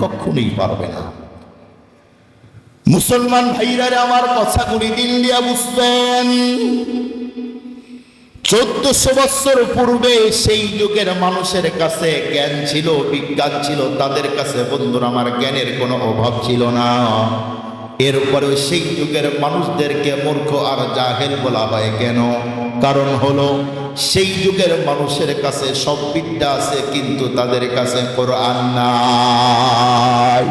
কখনোই পারবে না। মুসলমান ভাইরারে আমার কথাগুলি দিন দিয়া বুঝবেন চোদ্দশো বৎসর পূর্বে সেই যুগের মানুষের কাছে জ্ঞান ছিল, বিজ্ঞান ছিল, তাদের কাছে বন্ধুরা আমার জ্ঞানের কোনো অভাব ছিল না। এরপরেও সেই যুগের মানুষদেরকে মূর্খ আর জাহেল বলা হয় কেন? কারণ হলো সেই যুগের মানুষের কাছে সব বিদ্যা আছে, কিন্তু তাদের কাছে কোরআন নাই।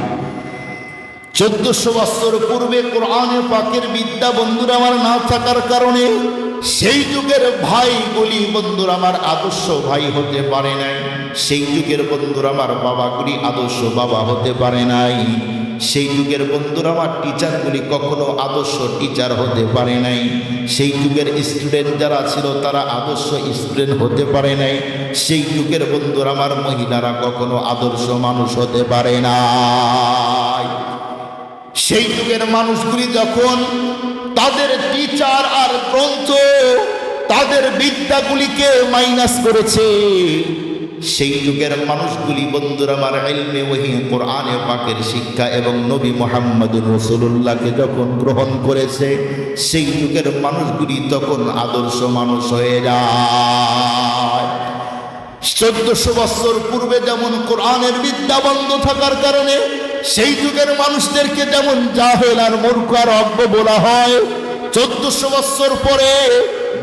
চোদ্দশো বছর পূর্বে কোরআনে পাকের বিদ্যা বন্ধুরা আমার না থাকার কারণে সেই যুগের ভাইগুলি বন্ধুরা আমার আদর্শ ভাই হতে পারে নাই। সেই যুগের বন্ধুরা আমার বাবাগুলি আদর্শ বাবা হতে পারে নাই। সেই যুগের বন্ধুরা আমার টিচারগুলি কখনো আদর্শ টিচার হতে পারে নাই। সেই যুগের স্টুডেন্ট যারা ছিল, তারা আদর্শ স্টুডেন্ট হতে পারে নাই। সেই যুগের বন্ধুরা আমার মহিলারা কখনো আদর্শ মানুষ হতে পারে না সেই যুগের মানুষগুলি যখন তাদের টিচার আর গ্রন্থ, তাদের বিদ্যাগুলিকে মাইনাস করেছে সেই যুগের মানুষগুলি বন্ধুরা আমার এলমে ওহি কোরআনে পাকের শিক্ষা এবং নবী মোহাম্মদুর রসুল্লাহকে যখন গ্রহণ করেছে, সেই যুগের মানুষগুলি তখন আদর্শ মানুষ হয়ে যায়। চোদ্দশো বছর পূর্বে যেমন কোরআনের বিদ্যা বন্ধ থাকার কারণে, সেই যুগের মানুষদেরকে যেমন জাহেল আর মূর্খ আর অজ্ঞ বলা হয়, চোদ্দশো বছর পরে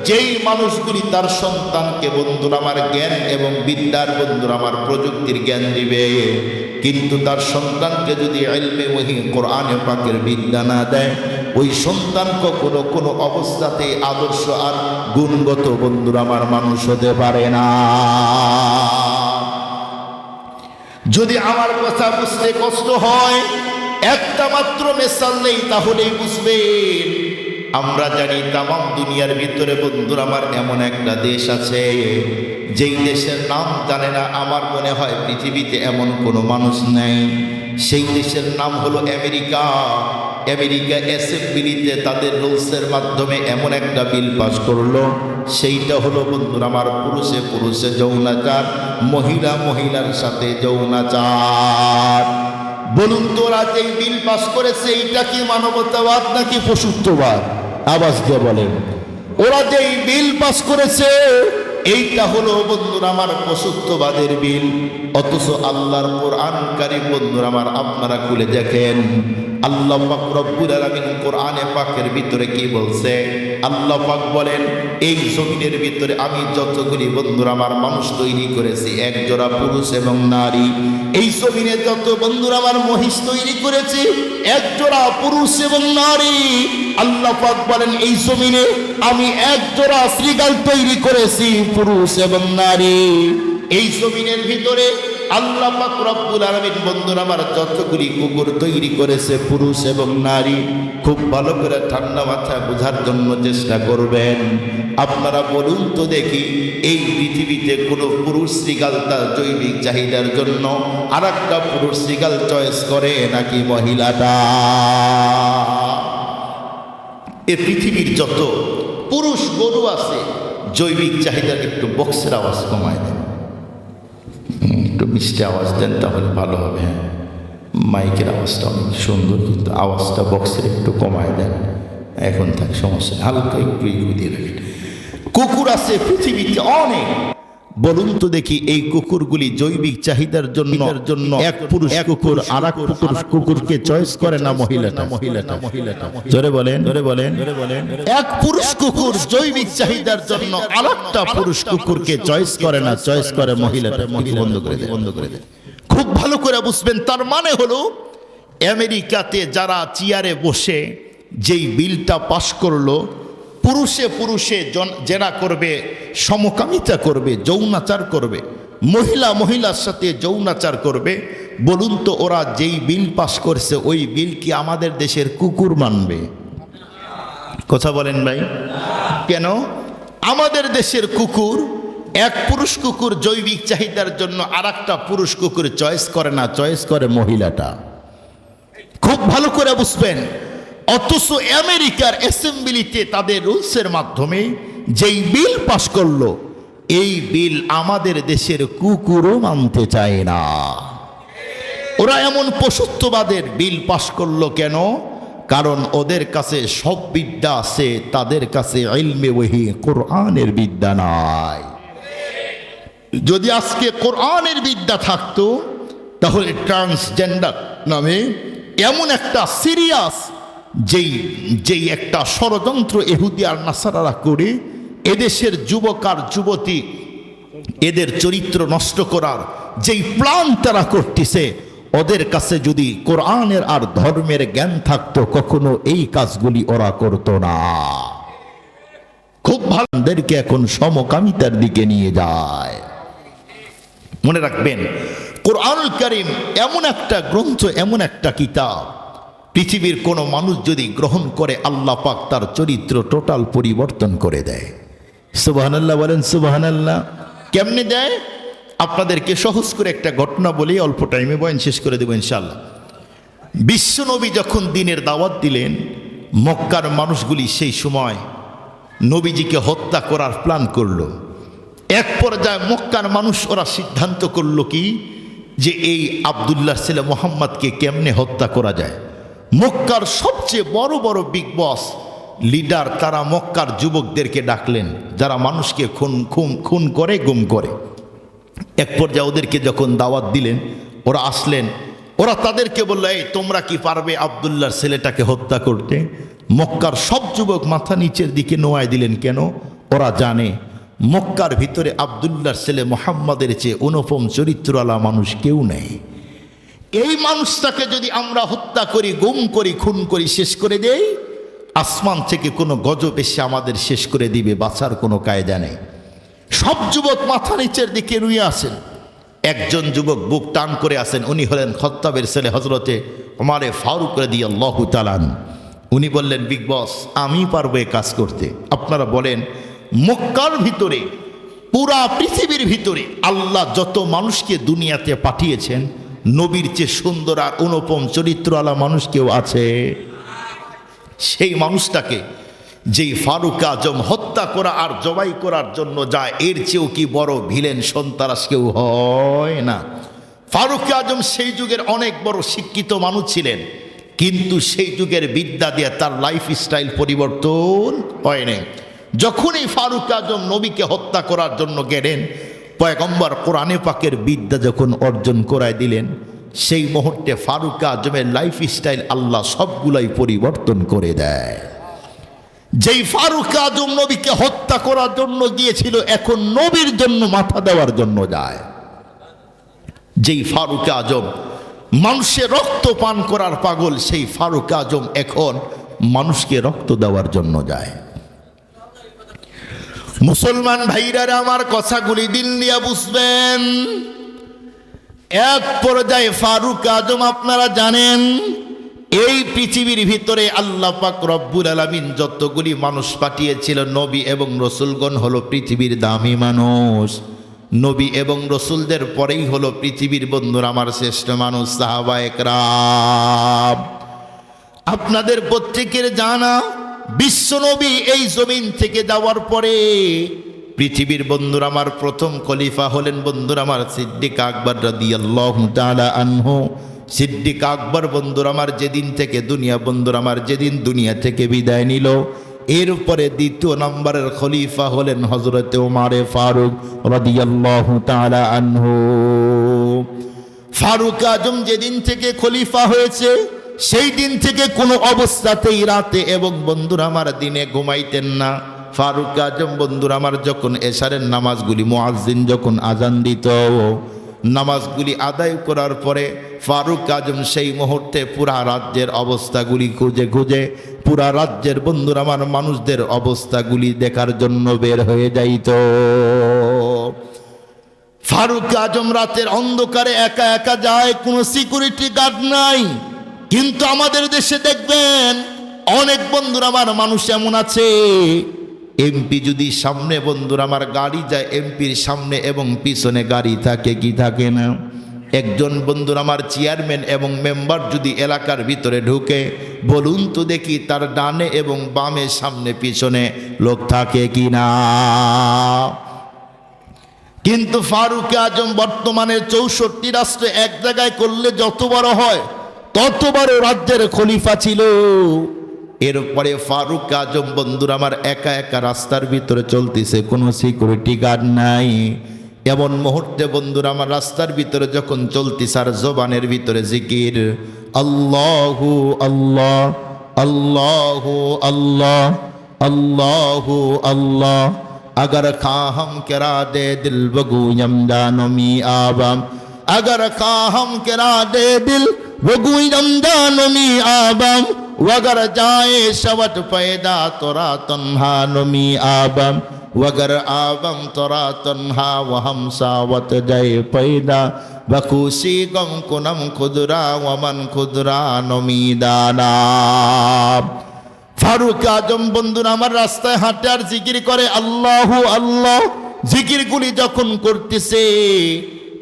যেই মানুষগুলি তার সন্তানকে বন্ধুরা আমার জ্ঞান এবং বিদ্যার বন্ধুরা আমার প্রযুক্তির জ্ঞান দিবে, কিন্তু তার সন্তানকে যদি এলমে ওহি কোরআনে পাকের বিদ্যা না দেয়, ওই সন্তান কখনো কোনো অবস্থাতে আদর্শ আর গুণগত বন্ধুরা আমার মানুষ হতে পারে না। যদি আমার কথা বুঝতে কষ্ট হয়, একটা মাত্র মেসাল নেই, তাহলেই বুঝবেন আমরা জানি তামাম দুনিয়ার ভিতরে বন্ধুর আমার এমন একটা দেশ আছে, যেই দেশের নাম জানে না, আমার মনে হয় পৃথিবীতে এমন কোনো মানুষ নেই। সেই দেশের নাম হলো আমেরিকা। আমেরিকা অ্যাসেম্বলিতে তাদের রুলসের মাধ্যমে এমন একটা বিল পাস করল। সেইটা হলো, বন্ধুরা আমার পুরুষে পুরুষে যৌনাচার, মহিলা মহিলার সাথে যৌনাচার। বলুন তোরা যেই বিল পাস করেছে, এইটা কি মানবতাবাদ নাকি পশুত্ববাদ? আওয়াজ দিয়ে বলেন, ওরা যেই বিল পাস করেছে, এইটা হলো বন্ধুরা আমার পশুত্ববাদের বিল। অথচ আল্লাহর কোরআনকারী বন্ধুরা আমার, আপনারা খুলে দেখেন। আল্লাহ পাক রব্বুল আলামিন কোরআনে পাকের ভিতরে কি বলছে? আল্লাহ পাক বলেন, এই জমিনের ভিতরে আমি যতগুলি বন্ধুরা, আমার মানুষ তৈরি করেছি এক জোড়া পুরুষ এবং নারী। এই জমিনে যত বন্ধুরা, আমার মহিষ তৈরি করেছি এক জোড়া পুরুষ এবং নারী। আল্লাহ পাক বলেন, এই জমিনে আমি এক জোড়া শ্রীগাল তৈরি করেছি, পুরুষ এবং নারী। এই জমিনের ভিতরে আল্লাহ রব্বুল আলামিন বন্ধুরা আমার যতগুলি কুকুর তৈরি করেছে পুরুষ এবং নারী খুব ভালো করে ঠান্ডা মাথায় বোঝার জন্য চেষ্টা করবেন। আপনারা বলুন তো দেখি এই পৃথিবীতে কোনো পুরুষ শ্রীগাল তার জৈবিক চাহিদার জন্য আর একটা পুরুষ শ্রীগাল চয়েস করে নাকি মহিলাটা? এ পৃথিবীর যত পুরুষ গরু আছে জৈবিক চাহিদার একটু বক্সের আওয়াজ কমায় হুম, একটু মিষ্টি আওয়াজ দেন তাহলে ভালো হবে হ্যাঁ। মাইকের আওয়াজটা অনেক সুন্দর, কিন্তু আওয়াজটা বক্সের একটু কমায় দেন। এখন থাক, সমস্যা। হালকা একটু এগিয়ে দিয়ে রাখেন কুকুর আছে পৃথিবীতে অনেক। বলুন তো দেখি এই কুকুরগুলি জৈবিক চাহিদার জন্য জন্য এক পুরুষ কুকুর আর এক পুরুষ কুকুরকে চয়েস করে না মহিলাটা মহিলাটা। মহিলাটা। জোরে বলেন। জোরে বলেন। জোরে বলেন। এক পুরুষ কুকুর জৈবিক চাহিদার জন্য আরেকটা পুরুষ কুকুরকে চয়েস করে না চয়েস করে মহিলাটা। মহিলা বন্ধ করে দেয় বন্ধ করে দেয় খুব ভালো করে বুঝবেন তার মানে হলো আমেরিকাতে যারা চেয়ারে বসে যেই বিলটা পাশ করল পুরুষে পুরুষে জন- করবে, সমকামিতা করবে, যৌনাচার করবে। মহিলা মহিলার সাথে যৌনাচার করবে। বলুন তো ওরা যেই বিল পাশ করছে, ওই বিল কি আমাদের দেশের কুকুর মানবে? কথা বলেন ভাই। কেন? আমাদের দেশের কুকুর, এক পুরুষ কুকুর জৈবিক চাহিদার জন্য আর পুরুষ কুকুর চয়েস করে না, চয়েস করে মহিলাটা। খুব ভালো করে বুঝবেন। অথচ আমেরিকার অ্যাসেম্বলিতে তাদের রুলসের মাধ্যমে যেই বিল পাশ করল, এই বিল আমাদের দেশের কুকুরও মানতে চায় না। ওরা এমন পশুত্ববাদের বিল পাশ করল কেন? কারণ ওদের কাছে সব বিদ্যা আছে, তাদের কাছে ইলমে ওহি কোরআনের বিদ্যা নাই। যদি আজকে কোরআনের বিদ্যা থাকতো, তাহলে ট্রান্সজেন্ডার নামে এমন একটা সিরিয়াস যেই যেই একটা ষড়যন্ত্র এহুদি আর নাসারারা করে, এদেশের যুবক আর যুবতী এদের চরিত্র নষ্ট করার যেই প্ল্যান তারা করতেছে, ওদের কাছে যদি কোরআনের আর ধর্মের জ্ঞান থাকতো, কখনো এই কাজগুলি ওরা করতো না। খুব ভালোদেরকে এখন সমকামিতার দিকে নিয়ে যায়। মনে রাখবেন, কোরআনুল করিম এমন একটা গ্রন্থ, এমন একটা কিতাব পৃথিবীর কোনো মানুষ যদি গ্রহণ করে আল্লাহ পাক তার চরিত্র টোটাল পরিবর্তন করে দেয়। সুবাহানাল্লাহ বলেন, সুবাহানাল্লাহ। কেমনে দেয়? আপনাদেরকে সহজ করে একটা ঘটনা বলেই অল্প টাইমে বয়ান শেষ করে দেবো ইনশাল্লাহ বিশ্বনবী যখন দিনের দাওয়াত দিলেন, মক্কার মানুষগুলি সেই সময় নবীজিকে হত্যা করার প্ল্যান করল। এক পর্যায়ে মক্কার মানুষ ওরা সিদ্ধান্ত করল কি, যে এই আবদুল্লাহ ছেলে মোহাম্মদকে কেমনে হত্যা করা যায়? মক্কার সবচেয়ে বড় বড় বিগ বস লিডার তারা মক্কার যুবকদেরকে ডাকলেন, যারা মানুষকে খুন খুন খুন করে, গুম করে। এক পর্যায়ে ওদেরকে যখন দাওয়াত দিলেন, ওরা আসলেন, ওরা তাদেরকে বলল, এই, তোমরা কি পারবে আবদুল্লাহর ছেলেটাকে হত্যা করতে? মক্কার সব যুবক মাথা নিচের দিকে নোয়ায় দিলেন, কেন? ওরা জানে, মক্কার ভিতরে আবদুল্লাহর ছেলে মোহাম্মদের চেয়ে অনুপম চরিত্রওয়ালা মানুষ কেউ নেই। এই মানুষটাকে যদি আমরা হত্যা করি, গুম করি, খুন করি, শেষ করে দেই, আসমান থেকে কোনো গজব এসে আমাদের শেষ করে দিবে, বাঁচার কোনো কায়দা নেই। সব যুবক মাথা নিচের দিকে রুয়ে আসেন। একজন যুবক বুক টান করে আসেন। উনি হলেন খত্তাবের ছেলে হজরতে আমারে ফারুক রেদি আল্লাহ তালান উনি বললেন, বিগ বস, আমি পারব এ কাজ করতে। আপনারা বলেন, মক্কার ভিতরে, পুরা পৃথিবীর ভিতরে আল্লাহ যত মানুষকে দুনিয়াতে পাঠিয়েছেন নবীর চেয়ে সুন্দর আর অনুপম চরিত্রওয়ালা মানুষ কেউ আছে? সেই মানুষটাকে যেই ফারুক আজম হত্যা করা আর জবাই করার জন্য যায়, এর চেয়েও কি বড় ভিলেন সন্তারাস কেউ হয় না? ফারুক আজম সেই যুগের অনেক বড় শিক্ষিত মানুষ ছিলেন, কিন্তু সেই যুগের বিদ্যা দিয়ে তার লাইফ স্টাইল পরিবর্তন হয়নি যখনই ফারুক আজম নবীকে হত্যা করার জন্য গেলেন পয়গম্বর কোরআনে পাকের বিদ্যা যখন অর্জন করায় দিলেন, সেই মুহূর্তে ফারুক আজমের লাইফ স্টাইল আল্লাহ সবগুলাই পরিবর্তন করে দেয়। যেই ফারুক আজম নবীকে হত্যা করার জন্য গিয়েছিল, এখন নবীর জন্য মাথা দেওয়ার জন্য যায়। যেই ফারুক আজম মানুষের রক্ত পান করার পাগল, সেই ফারুক আজম এখন মানুষকে রক্ত দেওয়ার জন্য যায়। মুসলমান ভাইরারা আমার কথাগুলি দিল নিয়ে বুঝবেন। এক পর্যায়ে ফারুক আজম, আপনারা জানেন, এই পৃথিবীর ভিতরে আল্লাহ পাক রব্বুল আলমিন যতগুলি মানুষ পাঠিয়েছিল, নবী এবং রসুলগণ হলো পৃথিবীর দামি মানুষ। নবী এবং রসুলদের পরেই হলো পৃথিবীর বন্ধুর আমার শ্রেষ্ঠ মানুষ সাহাবা একরাম আপনাদের প্রত্যেকের জানা বিশ্বনবী এই জমিন থেকে যাওয়ার পরে পৃথিবীর বন্ধুর আমার প্রথম খলিফা হলেন বন্ধুর আমার সিদ্দিক আকবর রাদিয়াল্লাহু তাআলা আনহু। সিদ্দিক আকবর বন্ধুর আমার যেদিন থেকে দুনিয়া, বন্ধুর আমার যেদিন দুনিয়া থেকে বিদায় নিল। এরপরে দ্বিতীয় নম্বরের খলিফা হলেন হজরতে ওমারে ফারুক রাদিয়াল্লাহু তাআলা আনহু। ফারুক আজম যেদিন থেকে খলিফা হয়েছে সেই দিন থেকে কোনো অবস্থাতেই রাতে এবং বন্ধুরা আমার দিনে ঘুমাইতেন না। ফারুক আজম, বন্ধুরা আমার যখন এশারের নামাজগুলি, মোয়াজ্জিন যখন আজান দিত, নামাজগুলি আদায় করার পরে ফারুক আজম সেই মুহূর্তে পুরা রাজ্যের অবস্থাগুলি খুঁজে খুঁজে, পুরা রাজ্যের বন্ধুরা আমার মানুষদের অবস্থাগুলি দেখার জন্য বের হয়ে যাইত। ফারুক আজম রাতের অন্ধকারে একা একা যায়, কোনো সিকিউরিটি গার্ড নাই। কিন্তু আমাদের দেশে দেখবেন, অনেক বন্ধুরা আমার, মানুষ এমন আছে, এমপি যদি সামনে বন্ধুরা আমার গাড়ি যায়, এমপির সামনে এবং পিছনে গাড়ি থাকে, কি থাকে না? একজন বন্ধুর আমার চেয়ারম্যান এবং মেম্বার যদি এলাকার ভিতরে ঢুকে, বলুন তো দেখি তার ডানে এবং বামে সামনে পিছনে লোক থাকে কি না? কিন্তু ফারুক আজম বর্তমানে চৌষট্টি রাষ্ট্রে এক জায়গায় করলে যত বড় হয় তত বড় রাজ্যের খলিফা ছিল এরপরে ফারুক আজম বন্ধুরা আমার একা একা রাস্তার ভিতরে চলতেছে কোনো সিকিউরিটি গার্ড নাই এমন মুহূর্তে বন্ধুরা আমার রাস্তার ভিতরে যখন চলতিস আর জবানের ভিতরে জিকির আল্লাহু আল্লাহ আল্লাহু আল্লাহ अल्लाहु अल्लाह अगर खाहम करा दे दिल बगू यमदानो मी आबम अगर खाहम करा दे दिल बगू यमदानो मी आबम वगर जाए शवट पैदा तोरा तन्हा नमी आबम वगर आबम तोरा तन्हा वहम सावत जय पैदा बखुशी गम कुनम खुदरा वमन खुदरा नमी दाना ফারুক আজম বন্ধুরা আমার রাস্তায় হাঁটে আর জিকির করে আল্লাহ আল্লাহ জিকিরগুলি যখন করতেছে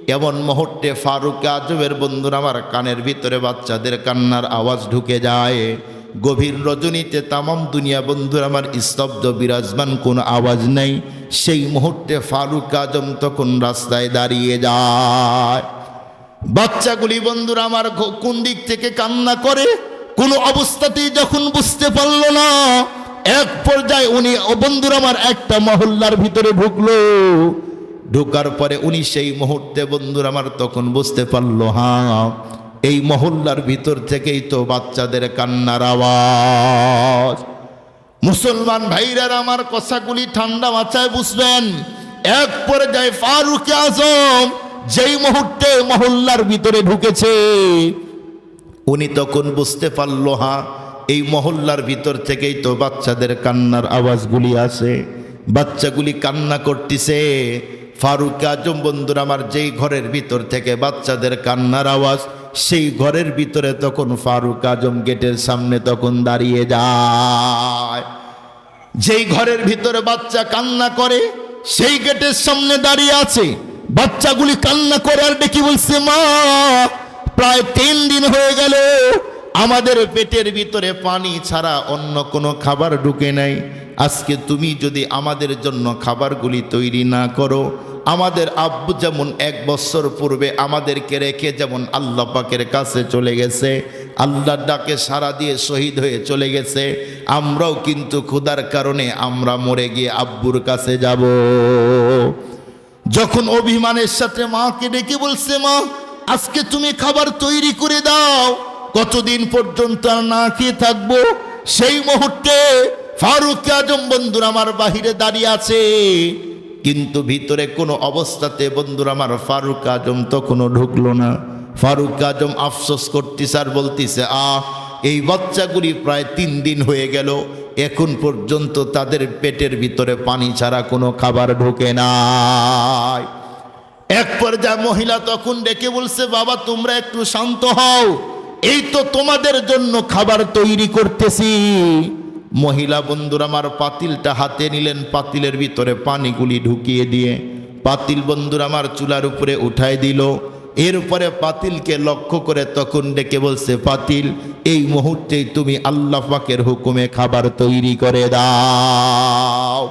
এমন মুহূর্তে ফারুক আজমের বন্ধুরা আমার কানের ভিতরে বাচ্চাদের কান্নার আওয়াজ ঢুকে যায়। গভীর রজনীতে তামাম দুনিয়া বন্ধুরা আমার স্তব্ধ বিরাজমান কোনো আওয়াজ নেই। সেই মুহূর্তে ফারুক আজম তখন রাস্তায় দাঁড়িয়ে যায়। বাচ্চাগুলি বন্ধুরা আমার কোন দিক থেকে কান্না করে? কোনো অবস্থাতেই যখন বুঝতে পারল না, এক পর্যায়ে উনি বন্ধুরা আমার একটা মহল্লার ভিতরে ঢুকলো। ঢোকার পরে উনি সেই মুহূর্তে, বন্ধুর, আমার তখন বুঝতে পারল হ্যাঁ এই মহল্লার ভিতর থেকেই তো বাচ্চাদের কান্নার আওয়াজ। মুসলমান ভাইরার আমার কথাগুলি ঠান্ডা মাথায় বুঝবেন। এক পর্যায়ে ফারুক আজম যেই মুহূর্তে মহল্লার ভিতরে ঢুকেছে, উনি তখন বুঝতে পারল হা এই মহল্লার ভিতর থেকেই তো বাচ্চাদের কান্নার আওয়াজগুলি আসে। বাচ্চাগুলি কান্না করতেছে। ফারুক আজম বন্ধুর আমার যেই ঘরের ভিতর থেকে বাচ্চাদের কান্নার আওয়াজ, সেই ঘরের ভিতরে তখন ফারুক আজম গেটের সামনে তখন দাঁড়িয়ে যায়। যেই ঘরের ভিতরে বাচ্চা কান্না করে, সেই গেটের সামনে দাঁড়িয়ে আছে। বাচ্চাগুলি কান্না করে আর ডেকে বলছে, মা, প্রায় তিন দিন হয়ে গেল, আমাদের পেটের ভিতরে পানি ছাড়া অন্য কোনো খাবার ঢুকে নাই। আজকে তুমি যদি আমাদের জন্য খাবারগুলি তৈরি না করো আমাদের আব্বু যেমন এক বছর পূর্বে আমাদেরকে রেখে যেমন আল্লাহ পাকের কাছে চলে গেছে, আল্লাহর ডাকে সারা দিয়ে শহীদ হয়ে চলে গেছে, আমরাও কিন্তু ক্ষুধার কারণে আমরা মরে গিয়ে আব্বুর কাছে যাব। যখন অভিমানের সাথে মাকে ডেকে বলছে, মা, আজকে তুমি খাবার তৈরি করে দাও, কতদিন পর্যন্ত না খেয়ে থাকব? সেই মুহূর্তে ফারুক আজম বন্ধুর আমার বাহিরে দাঁড়িয়ে আছে। কিন্তু ভিতরে কোনো অবস্থাতে বন্ধুরা আমার ফারুক আজম তখনও ঢুকলো না। ফারুক আজম আফসোস করতেছে আর বলতেছে আহ এই বাচ্চাগুলি প্রায় তিন দিন হয়ে গেল, এখন পর্যন্ত তাদের পেটের ভিতরে পানি ছাড়া কোনো খাবার ঢোকে নাই। এক পর্যায়ে মহিলা তখন ডেকে বলছে, বাবা, তোমরা একটু শান্ত হও, এই তো তোমাদের জন্য খাবার তৈরি করতেছি। মহিলা বন্ধুরা, আমার পাতিলটা হাতে নিলেন, পাতিলের ভিতরে পানিগুলি ঢুকিয়ে দিয়ে পাতিল বন্ধুরা আমার চুলার উপরে উঠাই দিল। এরপরে পাতিলকে লক্ষ্য করে তখন ডেকে বলছে, পাতিল, এই মুহূর্তেই তুমি আল্লাহ পাকের হুকুমে খাবার তৈরি করে দাও।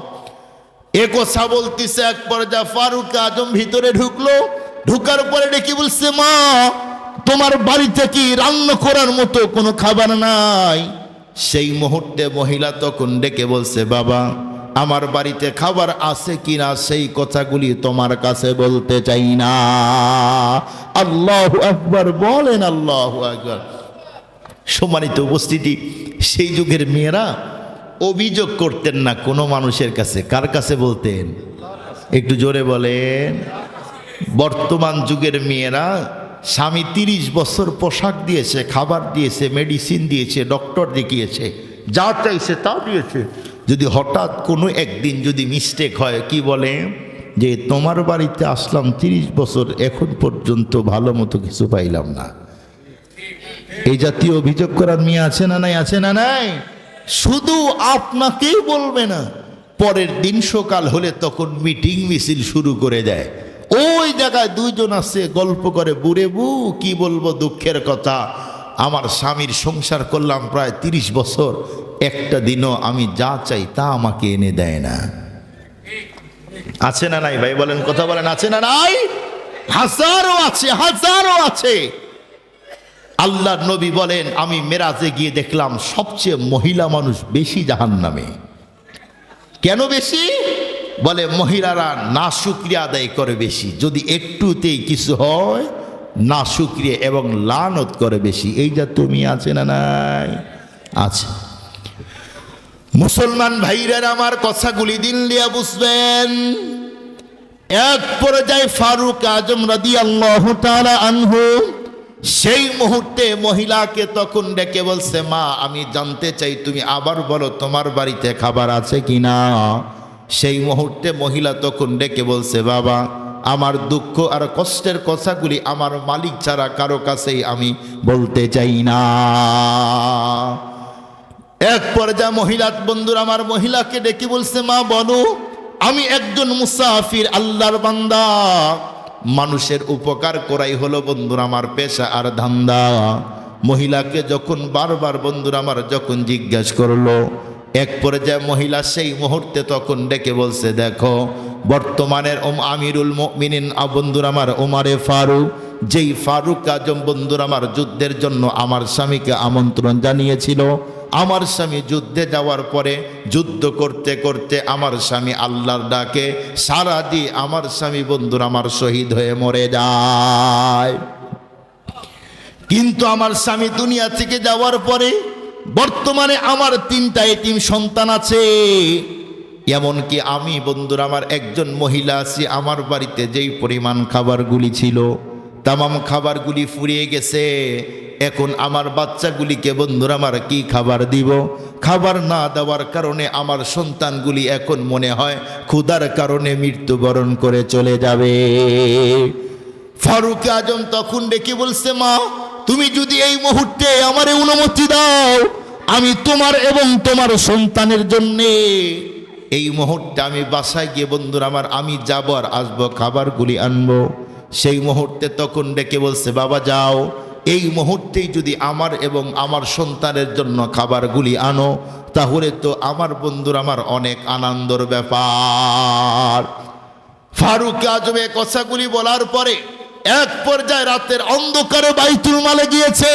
এ কথা বলতেছে এক পর্যায়ে ফারুক আজম ভিতরে ঢুকলো। ঢুকার পরে ডেকে বলছে, মা, তোমার বাড়িতে কি রান্না করার মতো কোনো খাবার নাই? সেই মুহূর্তে মহিলা তখন ডেকে বলছে, বাবা, আমার বাড়িতে খাবার আছে কিনা সেই কথাগুলি তোমার কাছে বলতে চাই না। আল্লাহ একবার বলেন আল্লাহ একবার সম্মানিত উপস্থিতি, সেই যুগের মেয়েরা অভিযোগ করতেন না কোনো মানুষের কাছে, কার কাছে বলতেন? একটু জোরে বলেন। বর্তমান যুগের মেয়েরা স্বামী তিরিশ বছর পোশাক দিয়েছে, খাবার দিয়েছে মেডিসিন দিয়েছে ডক্টর দেখিয়েছে, যা চাইছে তা দিয়েছে। যদি হঠাৎ কোনো একদিন যদি মিস্টেক হয়, কি বলে? যে তোমার বাড়িতে আসলাম তিরিশ বছর, এখন পর্যন্ত ভালো মতো কিছু পাইলাম না। এই জাতীয় অভিযোগ করার মেয়ে আছে না নাই? আছে না নাই? শুধু আপনাকেই বলবে না, পরের দিন সকাল হলে তখন মিটিং মিছিল শুরু করে দেয়। ওই জায়গায় দুইজন আছে, গল্প করে, বুড়ে বু, কি বলব দুঃখের কথা? আমার স্বামীর সংসার করলাম প্রায় তিরিশ বছর, একটা দিনও আমি যা চাই তা আমাকে এনে দেয় না। আছে না নাই ভাই বলেন, কথা বলেন, আছে না নাই? হাজারও আছে হাজারও আছে। আল্লাহ নবী বলেন, আমি মেরাজে গিয়ে দেখলাম সবচেয়ে মহিলা মানুষ বেশি জাহান নামে কেন বেশি? বলে, মহিলারা না শুক্রিয়া আদায় করে বেশি। যদি একটুতেই কিছু হয়, না শুক্রিয়া এবং লানত করে বেশি। এই যা তুমি আছে না নাই? আছে। মুসলমান ভাইরা আমার কথাগুলি দিন লিয়া বুঝবেন। এক পর্যায়ে ফারুক আজম রাদি আল্লাহ আনহু, সেই মুহূর্তে মহিলাকে তখন ডেকে বলছে, মা, আমি জানতে চাই, তুমি আবার বলো তোমার বাড়িতে খাবার আছে কিনা? সেই মুহূর্তে মহিলা তখন ডেকে বলছে, বাবা, আমার দুঃখ আর কষ্টের কথাগুলি আমার মালিক ছাড়া কারও কাছেই আমি বলতে চাই না। এক পর্যায়ে মহিলা, বন্ধুর, আমার মহিলাকে ডেকে বলছে, মা, বলো, আমি একজন মুসাফির, আল্লাহর বান্দা। মানুষের উপকার করাই হলো, বন্ধুর, আমার পেশা আর ধান্দা। মহিলাকে যখন বারবার, বন্ধুর, আমার যখন জিজ্ঞাসা করল এক পর্যায়ে মহিলা সেই মুহূর্তে তখন ডেকে বলছে, দেখো, বর্তমানের ওম আমিরুল মিনিন বন্ধুর আমার ওমারে ফারুক, যেই ফারুক আজম বন্ধুর আমার যুদ্ধের জন্য আমার স্বামীকে আমন্ত্রণ জানিয়েছিল। আমার স্বামী যুদ্ধে যাওয়ার পরে যুদ্ধ করতে করতে আমার স্বামী আল্লাহর ডাকে, সারা দিয়ে আমার স্বামী বন্ধুর আমার শহীদ হয়ে মরে যায়। কিন্তু আমার স্বামী দুনিয়া থেকে যাওয়ার পরে বর্তমানে আমার তিনটা এতিম সন্তান আছে। এমনকি আমি, বন্ধুরা, আমার একজন মহিলা আছি। আমার বাড়িতে যেই পরিমাণ খাবারগুলি ছিল, তামাম খাবারগুলি ফুরিয়ে গেছে। এখন আমার বাচ্চাগুলিকে, বন্ধুরা, আমার কি খাবার দিব? খাবার না দেওয়ার কারণে আমার সন্তানগুলি এখন মনে হয় ক্ষুধার কারণে মৃত্যুবরণ করে চলে যাবে। ফারুক আজম তখন ডেকে বলছে, মা, তুমি যদি এই মুহূর্তে আমারে অনুমতি দাও আমি তোমার এবং তোমার সন্তানের জন্যে এই মুহূর্তে আমি বাসায় গিয়ে, বন্ধুরা আমার, আমি যাব আর আসব, খাবারগুলি আনব। সেই মুহূর্তে তখন ডেকে বলছে, বাবা, যাও। এই মুহূর্তেই যদি আমার এবং আমার সন্তানের জন্য খাবারগুলি আনো, তাহলে তো আমার বন্ধুর আমার অনেক আনন্দর ব্যাপার। ফারুক আজমে কথাগুলি বলার পরে এক পর্যায়ে রাতের অন্ধকারে বাইতুল মালে গিয়েছে।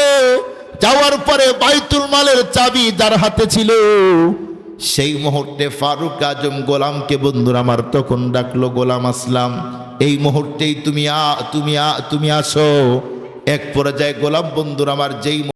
যাওয়ার পরে বাইতুল মালের চাবি যার হাতে ছিল। সেই মুহূর্তে ফারুক আজম গোলামকে, বন্ধুরা, আমার তখন ডাকলো গোলাম আসলাম। এই মুহূর্তেই তুমি আ তুমি আ, তুমি আসো। এক পর্যায়ে গোলাম, বন্ধুর, আমার যেই